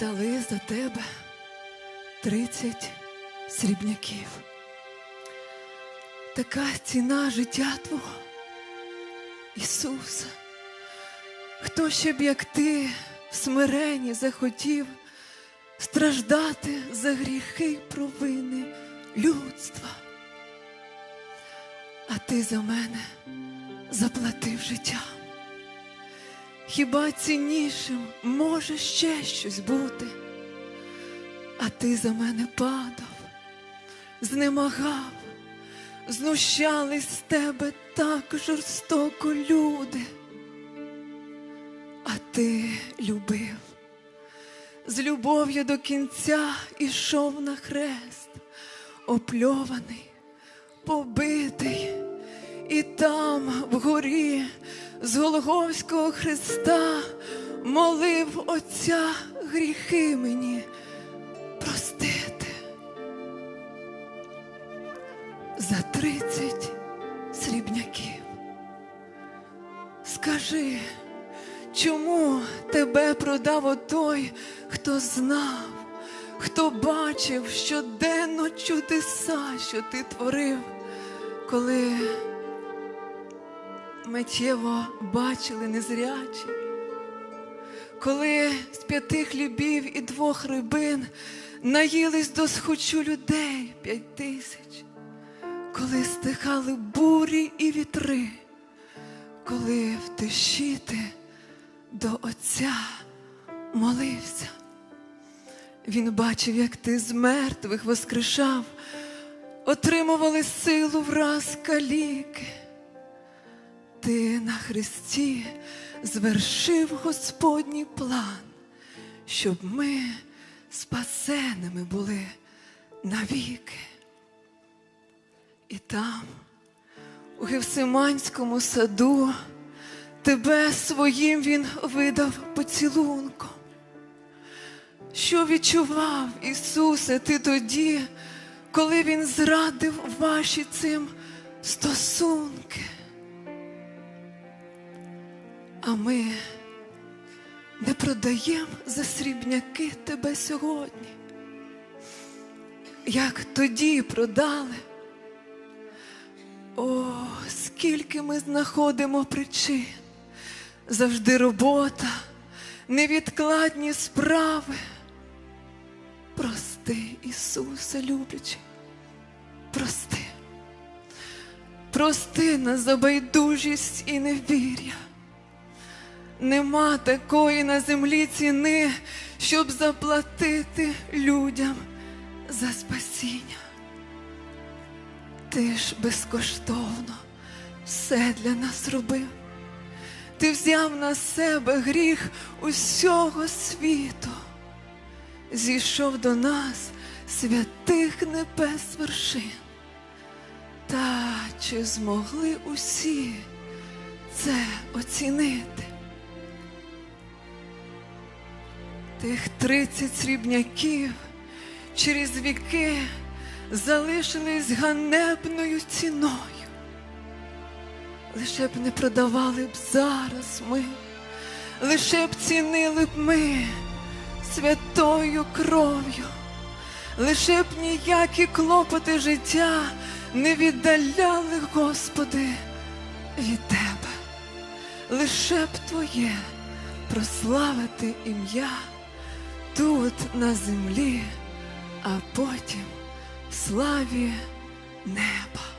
дали за тебе тридцять срібняків. Така ціна життя Твого, Ісуса. Хто ще б, як ти, в смиренні захотів страждати за гріхи провини людства? А ти за мене заплатив життям. Хіба ціннішим може ще щось бути? А ти за мене падав, знемагав, знущались з тебе так жорстоко люди. А ти любив, з любов'ю до кінця ішов на хрест, опльований, побитий, і там, вгорі, з Голговського Христа, молив Отця гріхи мені простити. За тридцять срібняків. Скажи, чому тебе продав отой, хто знав, хто бачив щоденно чудеса, що ти творив, коли миттєво бачили незрячі, коли з п'яти хлібів і двох рибин наїлись до схочу людей п'ять тисяч, коли стихали бурі і вітри, коли в тиші ти до Отця молився. Він бачив, як ти з мертвих воскрешав, отримували силу враз каліки. Ти на Христі звершив Господній план, щоб ми спасеними були навіки. І там, у Гевсиманському саду, тебе своїм він видав поцілунком. Що відчував Ісусе ти тоді, коли Він зрадив ваші цим стосунки? А ми не продаємо за срібняки тебе сьогодні. Як тоді продали. О, скільки ми знаходимо причин. Завжди робота, невідкладні справи. Прости, Ісусе, люблячи, прости. Прости нас за байдужість і невір'я. Нема такої на землі ціни, щоб заплатити людям за спасіння. Ти ж безкоштовно все для нас робив. Ти взяв на себе гріх усього світу, зійшов до нас святих небес вершин. Та чи змогли усі це оцінити? Тих тридцять срібняків через віки залишились ганебною ціною. Лише б не продавали б зараз ми, лише б цінили б ми святою кров'ю, лише б ніякі клопоти життя не віддаляли, Господи, від Тебе, лише б Твоє прославити ім'я тут на землі, а потім в славі неба.